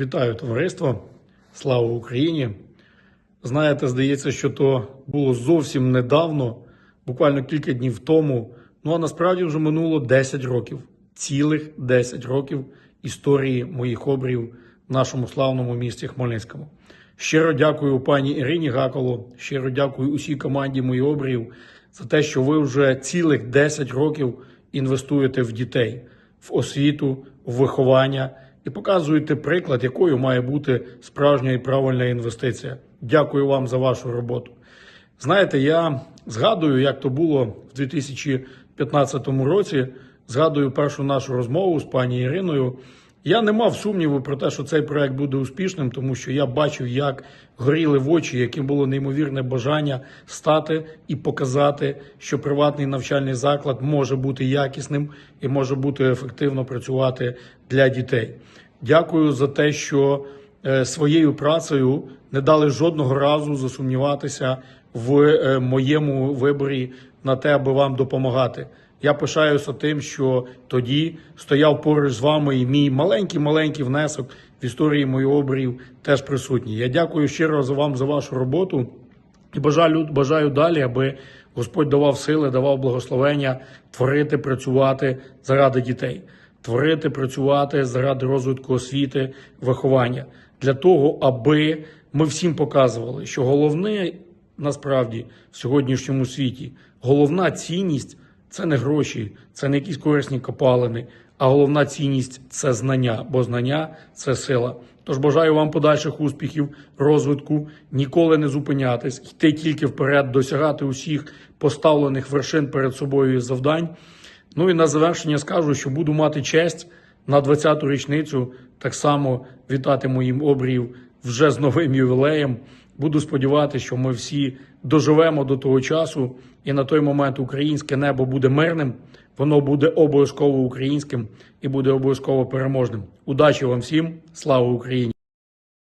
Вітаю товариство! Слава Україні! Знаєте, здається, що то було зовсім недавно, буквально кілька днів тому. Ну а насправді вже минуло 10 років, цілих 10 років історії моїх обрів в нашому славному місті Хмельницькому. Щиро дякую пані Ірині Гаколо, щиро дякую усій команді моїх обрів за те, що ви вже цілих 10 років інвестуєте в дітей, в освіту, в виховання і показуєте приклад, якою має бути справжня і правильна інвестиція. Дякую вам за вашу роботу. Знаєте, я згадую, як то було в 2015 році. Згадую першу нашу розмову з пані Іриною. Я не мав сумніву про те, що цей проект буде успішним, тому що я бачив, як горіли в очі, яким було неймовірне бажання стати і показати, що приватний навчальний заклад може бути якісним і може бути ефективно працювати для дітей. Дякую за те, що своєю працею не дали жодного разу засумніватися в е, моєму виборі на те, аби вам допомагати. Я пишаюся тим, що тоді стояв поруч з вами і мій маленький маленький внесок в історії моїх обрів теж присутній. Я дякую щиро за вам за вашу роботу і бажаю, бажаю далі, аби Господь давав сили, давав благословення творити, працювати заради дітей, творити, працювати заради розвитку освіти, виховання для того, аби ми всім показували, що головне насправді в сьогоднішньому світі головна цінність це не гроші, це не якісь корисні копалини, а головна цінність це знання, бо знання це сила. Тож бажаю вам подальших успіхів, розвитку, ніколи не зупинятись, йти тільки вперед, досягати усіх поставлених вершин перед собою завдань. Ну і на завершення скажу, що буду мати честь на 20-ту річницю так само вітати моїм обріїв вже з новим ювілеєм. Буду сподіватися, що ми всі доживемо до того часу, і на той момент українське небо буде мирним, воно буде обов'язково українським і буде обов'язково переможним. Удачі вам всім! Слава Україні!